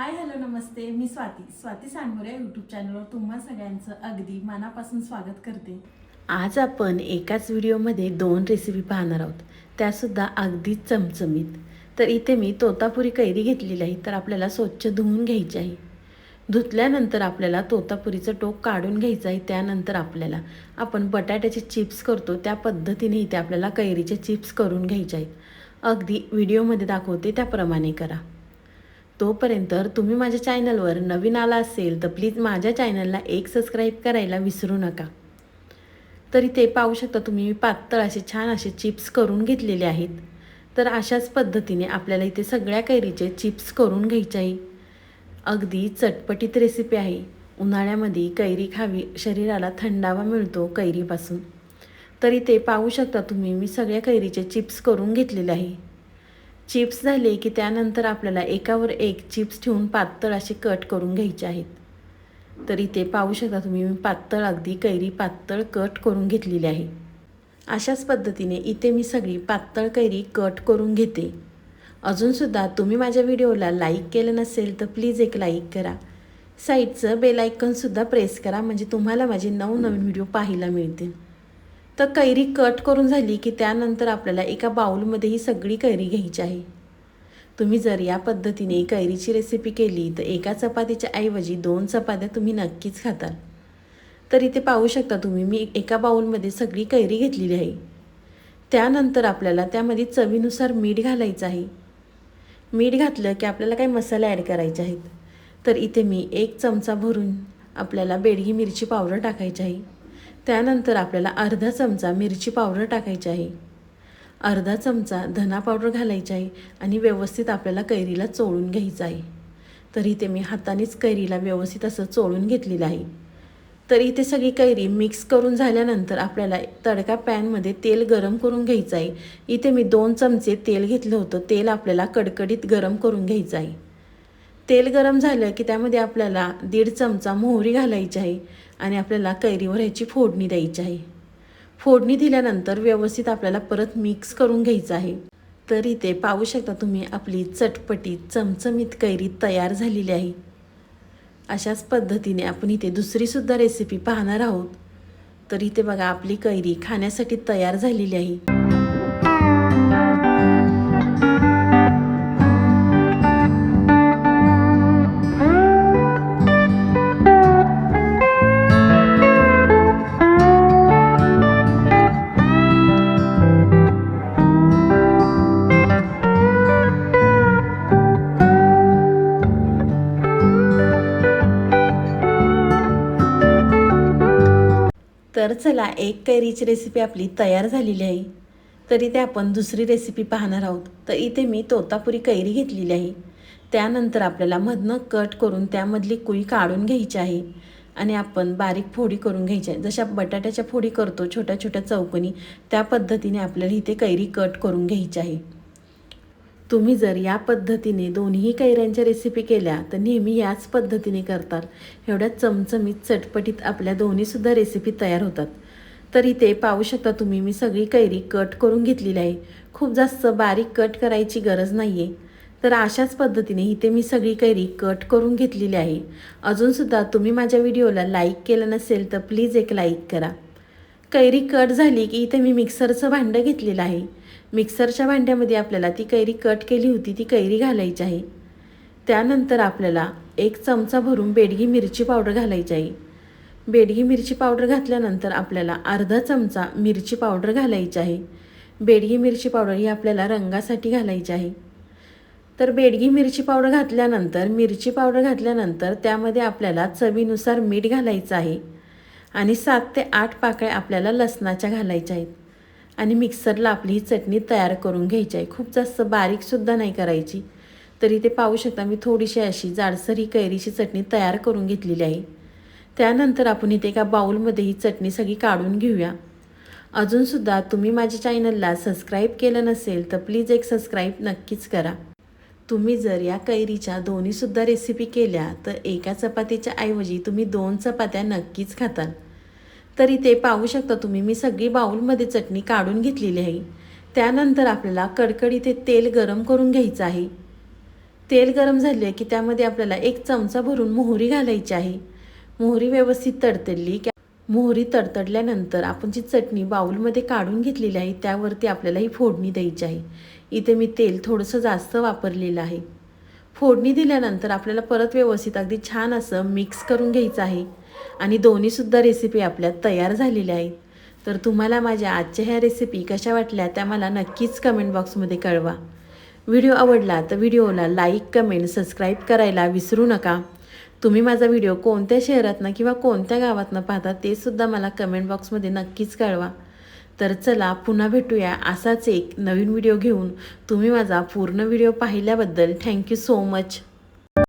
हाय hello नमस्ते. मी Swati. Swati सांगोऱ्या YouTube चॅनलवर तुम्हा सगळ्यांचं अगदी मनापासून स्वागत करते. आज आपण एकाच व्हिडिओमध्ये दोन रेसिपी पाहणार आहोत. त्यासुद्धा अगदी चमचमीत. तर इथे मी तोतापुरी कैरी घेतलेली आहे तर आपल्याला स्वच्छ धुवून घ्यायची आहे. धुतल्यानंतर आपल्याला तोतापुरीचं टोक काढून घ्यायचं आहे. त्यानंतर आपल्याला आपण बटाट्याचे चिप्स करतो त्या पद्धतीने इथे आपल्याला कैरीचे चिप्स करून घ्यायचे आहेत. अगदी व्हिडिओमध्ये दाखवते त्याप्रमाणे करा. तोपर्यंत तुम्ही माझ्या चॅनलवर नवीन आला असेल तर प्लीज माझ्या चॅनलला एक सबस्क्राईब करायला विसरू नका. तरी ते पाहू शकता तुम्ही मी पातळ असे छान असे चिप्स करून घेतलेले आहेत. तर अशाच पद्धतीने आपल्याला इथे सगळ्या कैरीचे चिप्स करून घ्यायचे आहे. अगदी चटपटीत रेसिपी आहे. उन्हाळ्यामध्ये कैरी खावी शरीराला थंडावा मिळतो कैरीपासून. तरी ते पाहू शकता तुम्ही मी सगळ्या कैरीचे चिप्स करून घेतलेले आहे. चिप्स झाले की त्यानंतर आपल्याला एकावर एक चिप्स ठेवून पातळ असे कट करून घ्यायचे आहेत. तर इथे पाहू शकता तुम्ही मी पातळ अगदी कैरी पातळ कट करून घेतलेली आहे. अशाच पद्धतीने इथे मी सगळी पातळ कैरी कट करून घेते. अजूनसुद्धा तुम्ही माझ्या व्हिडिओला लाईक केलं नसेल तर प्लीज एक लाईक करा. साईडचं बेल प्रेस करा म्हणजे तुम्हाला माझे नवनवीन व्हिडिओ पाहायला मिळतील. तर कैरी कट करून झाली की त्यानंतर आपल्याला एका बाउलमध्ये ही सगळी कैरी घ्यायची आहे. तुम्ही जर या पद्धतीने कैरीची रेसिपी केली तर एका चपातीच्या ऐवजी दोन चपात्या तुम्ही नक्कीच खाताल. तर इथे पाहू शकता तुम्ही मी एका बाउलमध्ये सगळी कैरी घेतलेली आहे. त्यानंतर आपल्याला त्यामध्ये चवीनुसार मीठ घालायचं आहे. मीठ घातलं की आपल्याला काही मसाले ॲड करायचे आहेत. तर इथे मी एक चमचा भरून आपल्याला बेडगी मिरची पावडर टाकायची आहे. त्यानंतर आपल्याला अर्धा चमचा मिरची पावडर टाकायची आहे. अर्धा चमचा धना पावडर घालायची आहे आणि व्यवस्थित आपल्याला कैरीला चोळून घ्यायचं आहे. तर इथे मी हातानेच कैरीला व्यवस्थित असं चोळून घेतलेलं आहे. तर इथे सगळी कैरी मिक्स करून झाल्यानंतर आपल्याला तडका पॅनमध्ये तेल गरम करून घ्यायचं आहे. इथे मी दोन चमचे तेल घेतलं होतं. तेल आपल्याला कडकडीत गरम करून घ्यायचं आहे. तेल गरम झालं की त्यामध्ये आपल्याला दीड चमचा मोहरी घालायची आहे. आणि आपल्याला कैरीवर ह्याची फोडणी द्यायची आहे. फोडणी दिल्यानंतर व्यवस्थित आपल्याला परत मिक्स करून घ्यायचं आहे. तर इथे पाहू शकता तुम्ही आपली चटपटी चमचमीत कैरी तयार झालेली आहे. अशाच पद्धतीने आपण इथे दुसरीसुद्धा रेसिपी पाहणार आहोत. तर इथे बघा आपली कैरी खाण्यासाठी तयार झालेली आहे. तर चला एक कैरीची रेसिपी आपली तयार झालेली आहे. तर इथे आपण दुसरी रेसिपी पाहणार आहोत. तर इथे मी तोतापुरी कैरी घेतलेली आहे. त्यानंतर आपल्याला मधनं कट करून त्यामधली कुई काढून घ्यायची आहे. आणि आपण बारीक फोडी करून घ्यायची आहे. जशा बटाट्याच्या फोडी करतो छोट्या छोट्या चौकोनी त्या पद्धतीने आपल्याला इथे कैरी कट करून घ्यायची आहे. तुम्ही जर या पद्धतीने दोन्ही कैऱ्यांच्या रेसिपी केल्या तर नेहमी याच पद्धतीने करतात. एवढ्या चमचमीत चटपटीत आपल्या दोन्हीसुद्धा रेसिपी तयार होतात. तर इथे पाहू शकता तुम्ही मी सगळी कैरी कट करून घेतलेली आहे. खूप जास्त बारीक कट करायची गरज नाही आहे तर अशाच पद्धतीने इथे मी सगळी कैरी कट करून घेतलेली आहे. अजूनसुद्धा तुम्ही माझ्या व्हिडिओला लाईक केलं नसेल तर प्लीज एक लाईक करा. कैरी कट झाली की इथे मी मिक्सरचं भांडं घेतलेलं आहे. मिक्सरच्या भांड्यामध्ये आपल्याला ती कैरी कट केली होती ती कैरी घालायची आहे. त्यानंतर आपल्याला एक चमचा भरून बेडगी मिरची पावडर घालायची आहे. बेडगी मिरची पावडर घातल्यानंतर आपल्याला अर्धा चमचा मिरची पावडर घालायची आहे. बेडगी मिरची पावडर ही आपल्याला रंगासाठी घालायची आहे. तर बेडगी मिरची पावडर घातल्यानंतर मिरची पावडर घातल्यानंतर त्यामध्ये आपल्याला चवीनुसार मीठ घालायचं आहे. आणि सात ते आठ पाकळ्या आपल्याला लसणाच्या घालायच्या आहेत. आणि मिक्सरला आपली ही चटणी तयार करून घ्यायची आहे. खूप जास्त बारीकसुद्धा नाही करायची. तरी ते पाहू शकता मी थोडीशी अशी जाडसर ही कैरीची चटणी तयार करून घेतलेली आहे. त्यानंतर आपण इथे एका बाऊलमध्ये ही चटणी सगळी काढून घेऊया. अजूनसुद्धा तुम्ही माझ्या चॅनलला सबस्क्राईब केलं नसेल तर प्लीज एक सबस्क्राईब नक्कीच करा. तुम्ही जर या कैरीच्या दोन्हीसुद्धा रेसिपी केल्या तर एका चपातीच्या ऐवजी तुम्ही दोन चपात्या नक्कीच खाताल. तरी ते पाहू शकता तुम्ही मी सगळी बाऊलमध्ये चटणी काढून घेतलेली आहे. त्यानंतर आपल्याला कडकडी ते तेल गरम करून घ्यायचं आहे. तेल गरम झाले की त्यामध्ये आपल्याला एक चमचा भरून मोहरी घालायची आहे. मोहरी व्यवस्थित तडतडली की मोहरी तडतडल्यानंतर आपण जी चटणी बाऊलमध्ये काढून घेतलेली आहे त्यावरती आपल्याला ही फोडणी द्यायची आहे. इथे मी तेल थोडंसं जास्त वापरलेलं आहे. फोडणी दिल्यानंतर आपल्याला परत व्यवस्थित अगदी छान असं मिक्स करून घ्यायचं आहे. आणि दोन्हीसुद्धा रेसिपी आपल्या तयार झालेल्या आहेत. तर तुम्हाला माझ्या आजच्या ह्या रेसिपी कशा वाटल्या त्या मला नक्कीच कमेंट बॉक्समध्ये कळवा. व्हिडिओ आवडला तर व्हिडिओला लाईक कमेंट सबस्क्राईब करायला विसरू नका. तुम्ही माझा व्हिडिओ कोणत्या शहरातनं किंवा कोणत्या गावातनं पाहता ते सुद्धा मला कमेंट बॉक्समध्ये नक्कीच कळवा. तर चला पुन्हा भेटूया असाच एक नवीन व्हिडिओ घेऊन. तुम्ही माझा पूर्ण व्हिडिओ पाहिल्याबद्दल थँक्यू सो मच